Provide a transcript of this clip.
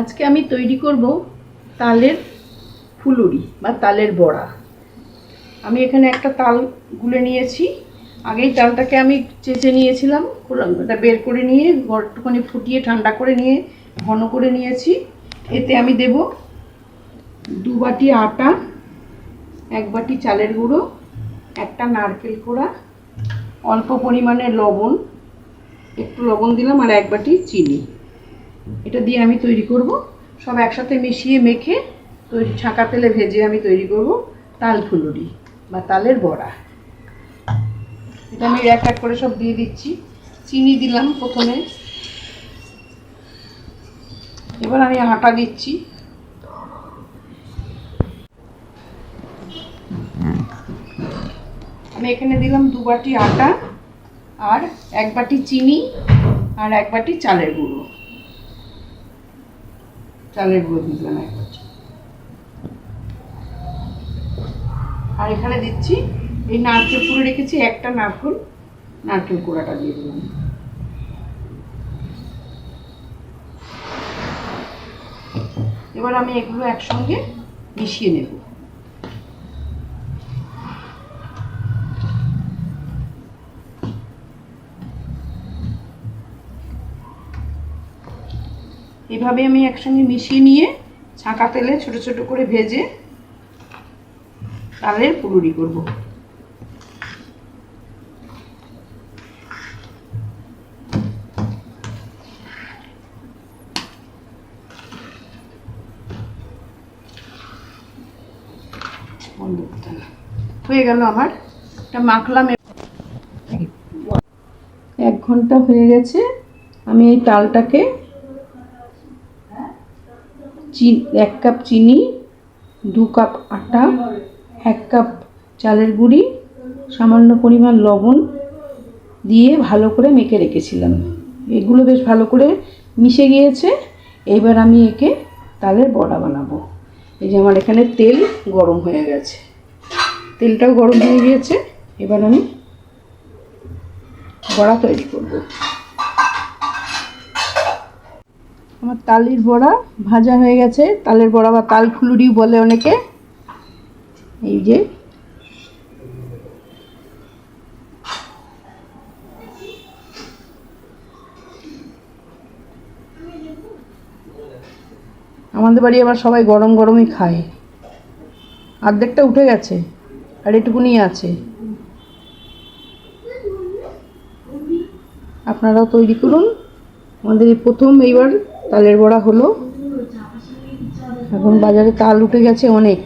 আজকে আমি তৈরি করব তালের ফুলুরি বা তালের বড়া। আমি এখানে একটা তাল গুলে নিয়েছি। আগেই তালটাকে আমি চেঁচে নিয়েছিলাম ওটা বের করে নিয়ে একটুখানি ফুটিয়ে ঠান্ডা করে নিয়ে, ঘন করে নিয়েছি। এতে আমি দেব দু বাটি আটা, এক বাটি চালের গুঁড়ো, একটা নারকেল কোড়া, অল্প পরিমাণে লবণ একটু লবণ দিলাম আর এক বাটি চিনি। এটা দিয়ে আমি তৈরি করব। সব একসাথে মিশিয়ে মেখে তৈরি, ছাঁকা তেলে ভেজে আমি তৈরি করব তাল ফুলুরি বা তালের বড়া। এটা আমি এক এক করে সব দিয়ে দিচ্ছি। চিনি দিলাম প্রথমে। এবার আমি আটা দিচ্ছি। আমি এখানে দিলাম দু বাটি আটা। আর এক বাটি চিনি আর এক বাটি চালের গুঁড়ো। চালের গুঁড়ো দিলাম এক বাটি। আর এখানে দিচ্ছি, এই নারকেল কুড়ে রেখেছি একটা নারকেল নারকেল কুড়াটা দিয়ে দিলাম। এবার আমি এগুলো একসঙ্গে মিশিয়ে নেব। এভাবে আমি একসঙ্গে মিশিয়ে নিয়ে ছাঁকা তেলে ছোট ছোট করে ভেজে তালের পুরুরি করব। হয়ে গেল আমার এটা মাখলাম এক ঘণ্টা হয়ে গেছে আমি এই তালটাকে চি- এক কাপ চিনি, দু কাপ আটা, এক কাপ চালের গুঁড়ি, সামান্য পরিমাণ লবণ দিয়ে ভালো করে মেখে রেখেছিলাম। এগুলো বেশ ভালো করে মিশে গিয়েছে। এবার আমি একে তালের বড়া বানাবো। এই যে আমার এখানে তেল গরম হয়ে গেছে। তেলটাও গরম হয়ে গিয়েছে। এবার আমি বড়া তৈরি করব আমার তালের বড়া ভাজা হয়ে গেছে। তালের বড়া বা তাল ফুলুরি বলে অনেকে। এই যে। আমাদের বাড়ি আবার সবাই গরম গরমই খায়। অর্ধেকটা উঠে গেছে, আর এটুকুনি আছে। আপনারাও তৈরি করুন। আমাদের প্রথম এইবার তালের বড়া হলো। এখন বাজারে তাল উঠে গেছে অনেক।